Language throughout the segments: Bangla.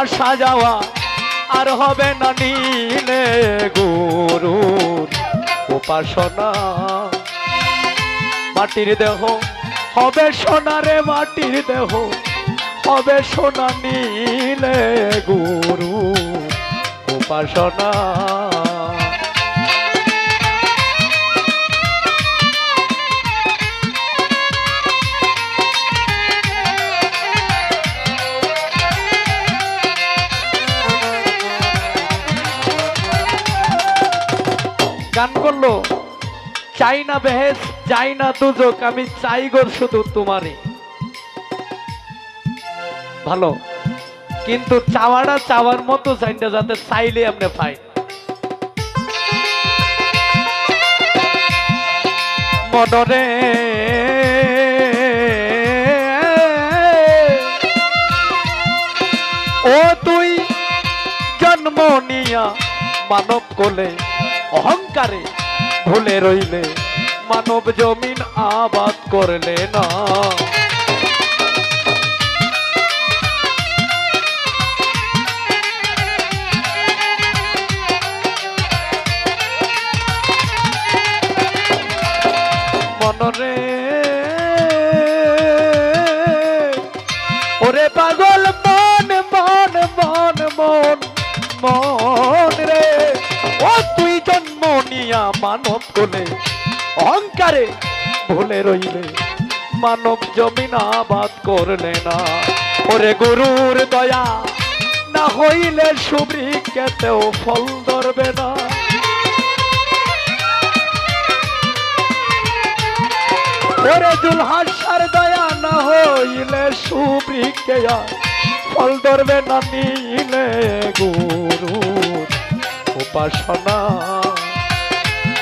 আসা যাওয়া আর হবে না নীলে গুরুর উপাসনা। মাটির দেহ হবে সোনারে, মাটির দেহ হবে সোনা নীলে গুরু উপাসনা। গান করল, চাই না বেহেস চাই না দুজক, আমি চাই গোর শুধু তোমারই। ভালো, কিন্তু চাওয়াটা চাওয়ার মতো চাইটা যাতে চাইলে আপনি পাই। মনরে ও তুই জন্ম নিয়া মানব কোলে অহংকারে ভুলে রইলে মানব জমিন আবাদ করলে না। মানব কোলে অহংকারে ভুলে রইলে। মানব জমিন আবাদ করলে না। ওরে গুরুর দয়া, না হইলে সুবৃক্ষেতেও ফল ধরবে না। ওরে দুলহাসার দয়া, না হইলে সুবৃক্ষে ফল ধরবে না। নিলে গুরু উপাসনা।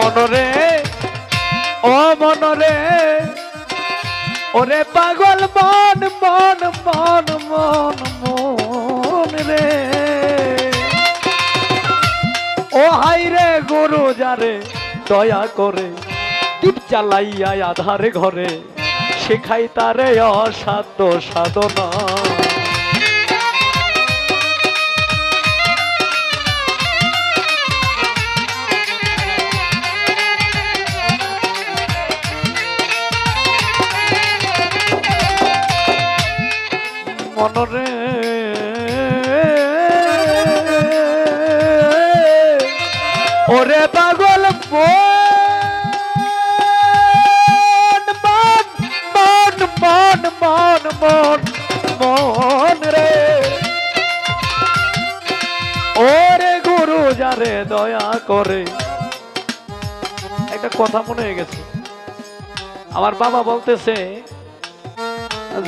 মনরে, ও মনরে, ওরে পাগল মন মন মন মন মন রে। ও হাই রে গুরু যারে, দয়া করে দীপ জ্বালাইয়া আধারে ঘরে, শেখাই তারে অসাধ্য সাধনা। মনরে। ওরে পাগল মন মন মন মন মন মন মন রে। ওরে গুরু যারে দয়া করে। একটা কথা মনে হয়ে গেছে। আমার বাবা বলতেছে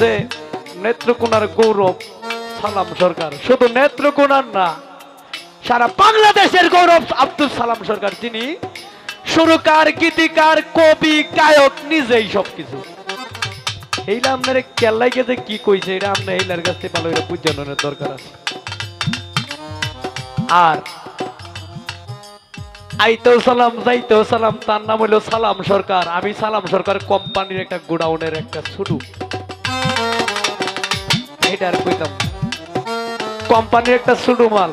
যে নেত্রকোনার গৌরব, সালাম সরকার। শুধু নেত্রকোনার না, সারা বাংলাদেশের গৌরব, আব্দুল সালাম সরকার। তিনি সুরকার, গীতিকার, কবি, গায়ক, নিজেই সবকিছু। এইটা আপনার কেল্লাইকে যে কি কইছে এটা আপনার এইলার কাছ ভালো এটা দরকার আছে। আর আইতেও সালাম, যাইতেও সালাম, তার নাম হলো সালাম সরকার। আমি সালাম সরকার কোম্পানির একটা গোডাউনের একটা শুরু। আর কইতাম কোম্পানির একটা শুরু মাল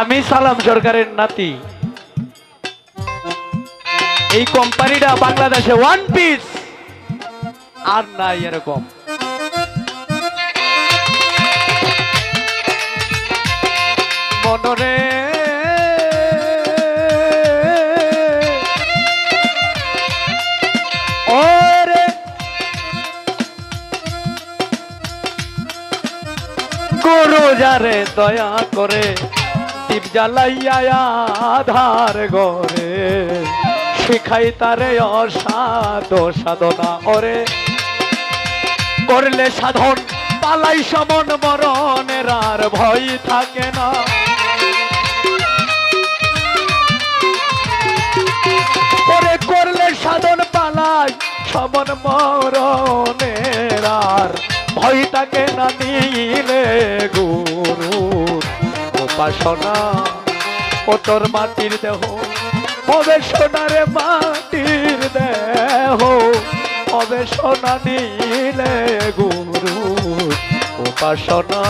আমি সালাম সরকারের নাতি। এই কোম্পানিটা বাংলাদেশে ওয়ান পিস আর নাই এরকম। মনরে যারে দয়া করে প্রদীপ জ্বালাইয়া আধার গরে শিখাই তারে অসাধ সাধনা ওরে করলে সাধন পালাই সমন মরণের আর ভয় থাকে না। পরে করলে সাধন পালাই সমন মরণের উপাসনা ও তোর মাটির দেহ। সোনারে মাটির দেহ। হবে সোনা নিলে গুরু উপাসনা।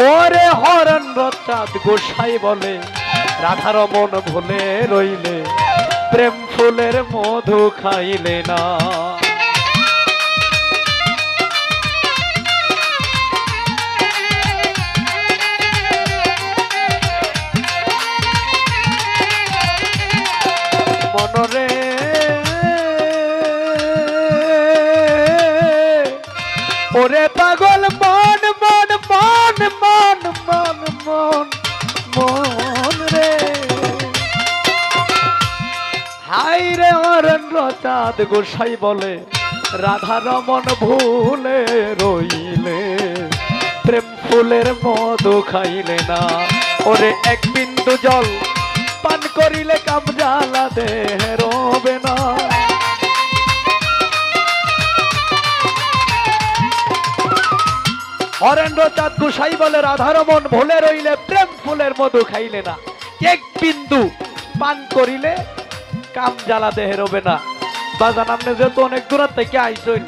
ওরে হরণ চাঁদ গোসাই বলে রাধার মন ভুলে রইলে প্রেম ফুলের মধু খাইলে না। হাই রে অরণ্য চাঁদ গোসাই বলে, রাধা রমন ভুলে রইলে, প্রেম ফুলের মধু খাইলে না। ওরে এক বিন্দু জল পান করিলে কাম জ্বালা দেহে রবে না। হরেন্দ্র চাঁদ গুসাই বলে রাধারমন ভুলে রইলে, প্রেম ফুলের মধু খাইলে না। এক বিন্দু পান করিলে কাম জ্বালা দেহে রবে না। বাজান, আপনি যেহেতু অনেক দূর থেকে আইসইন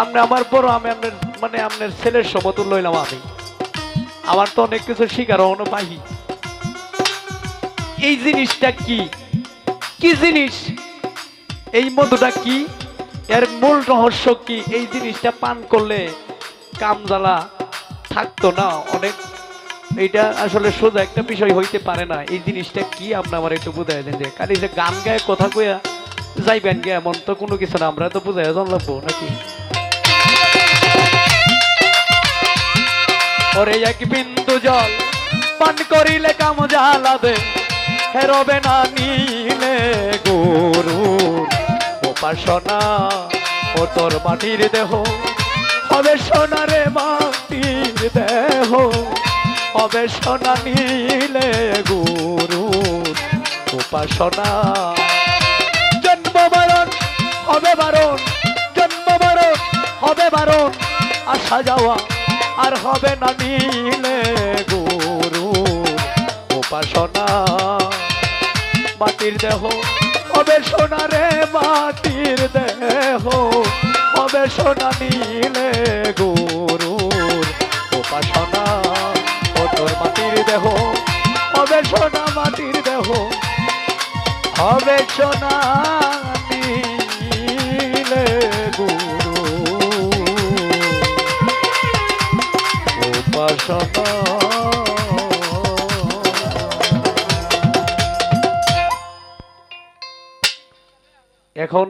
আপনি আমার বড় আমি আপনার মানে আপনার ছেলের সমতুল লইলাম আমি। আমার তো অনেক কিছু শিকার পাহি এই জিনিসটা কি? কি জিনিস? এই মধুটা কি? এর মূল রহস্য কি? এই জিনিসটা পান করলে কাম জ্বালা থাকতো না, অনেক এইটা আসলে সোজা একটা বিষয় হইতে পারে না। এই জিনিসটা কি আপনি আমার একটু বুঝাই দেন যে, খালি যে গান গায়ে কথা কইয়া যাইবেন গে এমন তো কোনো কিছু না, আমরা তো বুঝাই জান লাগবো নাকি? ওরে এক বিন্দু জল পান করিলে কাম জ্বালাবে হেরবে না নিলে গুরু। উপাসনা ও তোর মাটির দেহ, হবে সোনারে মাটির দেহ। হবে সোনা নিলে গুরু, উপাসনা। জন্ম বারণ হবে বারণ, জন্ম হবে বারণ, আসা যাওয়া আর হবে না নিলে গুরু, উপাসনা। মাটির দেহ হবে সোনারে মাটির দেহ হবে সোনা নিলে গুরুর উপাসনা। তোর মাটির দেহ হবে সোনা মাটির দেহ হবে সোনা এখন